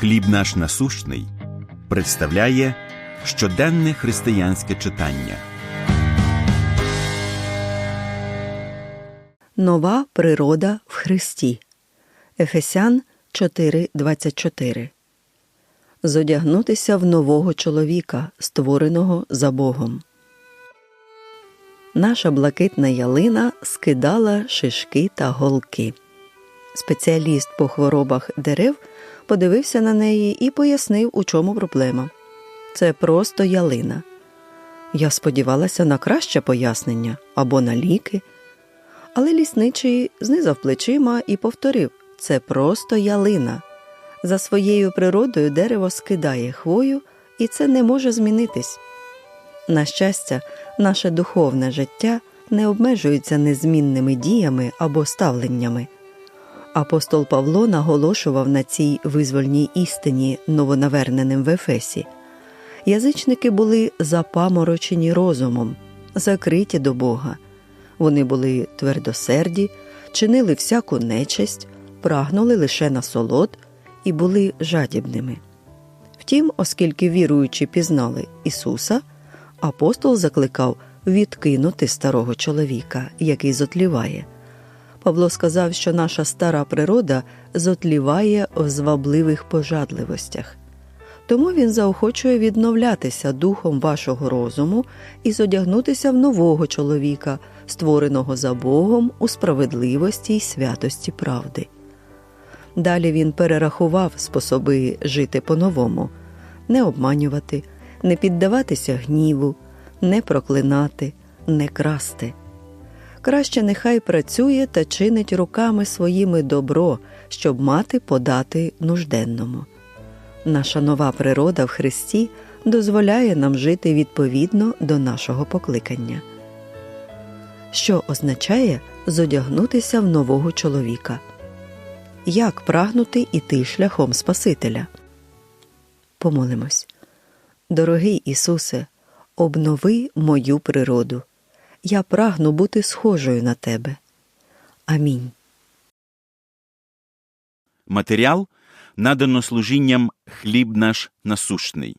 Хліб наш насущний представляє щоденне християнське читання. Нова природа в Христі. Ефесян 4.24. Зодягнутися в нового чоловіка, створеного за Богом. Наша блакитна ялина скидала шишки та голки. Спеціаліст по хворобах дерев подивився на неї і пояснив, у чому проблема. Це просто ялина. Я сподівалася на краще пояснення або на ліки. Але лісничий знизав плечима і повторив це просто ялина. За своєю природою дерево скидає хвою, і це не може змінитись. На щастя, наше духовне життя не обмежується незмінними діями або ставленнями. Апостол Павло наголошував на цій визвольній істині новонаверненим в Ефесі. Язичники були запаморочені розумом, закриті до Бога. Вони були твердосерді, чинили всяку нечесть, прагнули лише насолод і були жадібними. Втім, оскільки віруючі пізнали Ісуса, апостол закликав відкинути старого чоловіка, який зотліває. Павло сказав, що наша стара природа зотліває в звабливих пожадливостях. Тому він заохочує відновлятися духом вашого розуму і зодягнутися в нового чоловіка, створеного за Богом у справедливості й святості правди. Далі він перерахував способи жити по-новому не обманювати, не піддаватися гніву, не проклинати, не красти. Краще нехай працює та чинить руками своїми добро, щоб мати подати нужденному. Наша нова природа в Христі дозволяє нам жити відповідно до нашого покликання. Що означає зодягнутися в нового чоловіка? Як прагнути іти шляхом Спасителя? Помолимось. Дорогий Ісусе, обнови мою природу. Я прагну бути схожою на Тебе. Амінь. Матеріал надано служінням хліб наш насущний.